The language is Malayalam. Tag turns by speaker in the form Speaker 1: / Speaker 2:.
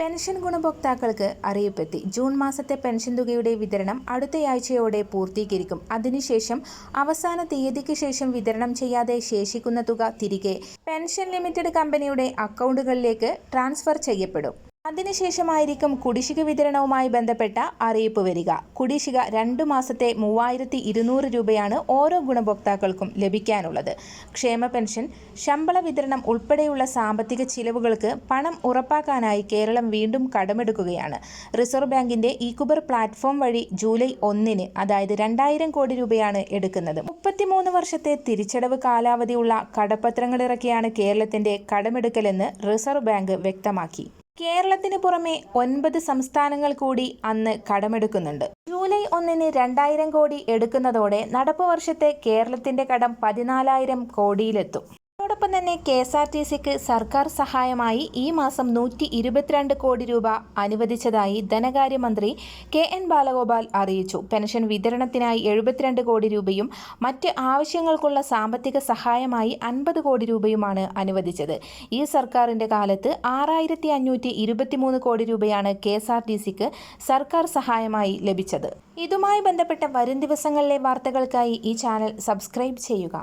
Speaker 1: പെൻഷൻ ഗുണഭോക്താക്കൾക്ക് അറിയിപ്പെത്തി. ജൂൺ മാസത്തെ പെൻഷൻ തുകയുടെ വിതരണം അടുത്തയാഴ്ചയോടെ പൂർത്തീകരിക്കും. അതിനുശേഷം അവസാന തീയതിക്ക് ശേഷം വിതരണം ചെയ്യാതെ ശേഷിക്കുന്ന തുക തിരികെ പെൻഷൻ ലിമിറ്റഡ് കമ്പനിയുടെ അക്കൗണ്ടുകളിലേക്ക് ട്രാൻസ്ഫർ ചെയ്യപ്പെടും. അതിനുശേഷമായിരിക്കും കുടിശ്ശിക വിതരണവുമായി ബന്ധപ്പെട്ട അറിയിപ്പ് വരിക. കുടിശ്ശിക രണ്ടു മാസത്തെ മൂവായിരത്തി ഇരുന്നൂറ് രൂപയാണ് ഓരോ ഗുണഭോക്താക്കൾക്കും ലഭിക്കാനുള്ളത്. ക്ഷേമ പെൻഷൻ ശമ്പള വിതരണം ഉൾപ്പെടെയുള്ള സാമ്പത്തിക ചിലവുകൾക്ക് പണം ഉറപ്പാക്കാനായി കേരളം വീണ്ടും കടമെടുക്കുകയാണ്. റിസർവ് ബാങ്കിന്റെ ഇക്കുബർ പ്ലാറ്റ്ഫോം വഴി ജൂലൈ ഒന്നിന് അതായത് രണ്ടായിരം കോടി രൂപയാണ് എടുക്കുന്നത്. മുപ്പത്തിമൂന്ന് വർഷത്തെ തിരിച്ചടവ് കാലാവധിയുള്ള കടപ്പത്രങ്ങളിറക്കിയാണ് കേരളത്തിന്റെ കടമെടുക്കലെന്ന് റിസർവ് ബാങ്ക് വ്യക്തമാക്കി. കേരളത്തിന് പുറമെ ഒൻപത് സംസ്ഥാനങ്ങൾ കൂടി അന്ന് കടമെടുക്കുന്നുണ്ട്. ജൂലൈ ഒന്നിന് രണ്ടായിരം കോടി എടുക്കുന്നതോടെ നടപ്പ് വർഷത്തെ കേരളത്തിന്റെ കടം പതിനാലായിരം കോടിയിലെത്തും. അതോടൊപ്പം തന്നെ കെ എസ് ആർ ടി സിക്ക് സർക്കാർ സഹായമായി ഈ മാസം നൂറ്റി ഇരുപത്തിരണ്ട് കോടി രൂപ അനുവദിച്ചതായി ധനകാര്യമന്ത്രി കെ എൻ ബാലഗോപാൽ അറിയിച്ചു. പെൻഷൻ വിതരണത്തിനായി എഴുപത്തിരണ്ട് കോടി രൂപയും മറ്റ് ആവശ്യങ്ങൾക്കുള്ള സാമ്പത്തിക സഹായമായി അൻപത് കോടി രൂപയുമാണ് അനുവദിച്ചത്. ഈ സർക്കാരിന്റെ കാലത്ത് ആറായിരത്തി അഞ്ഞൂറ്റി ഇരുപത്തിമൂന്ന് കോടി രൂപയാണ് കെ എസ് ആർ ടി സിക്ക് സർക്കാർ സഹായമായി ലഭിച്ചത്. ഇതുമായി ബന്ധപ്പെട്ട വരും ദിവസങ്ങളിലെ വാർത്തകൾക്കായി ഈ ചാനൽ സബ്സ്ക്രൈബ് ചെയ്യുക.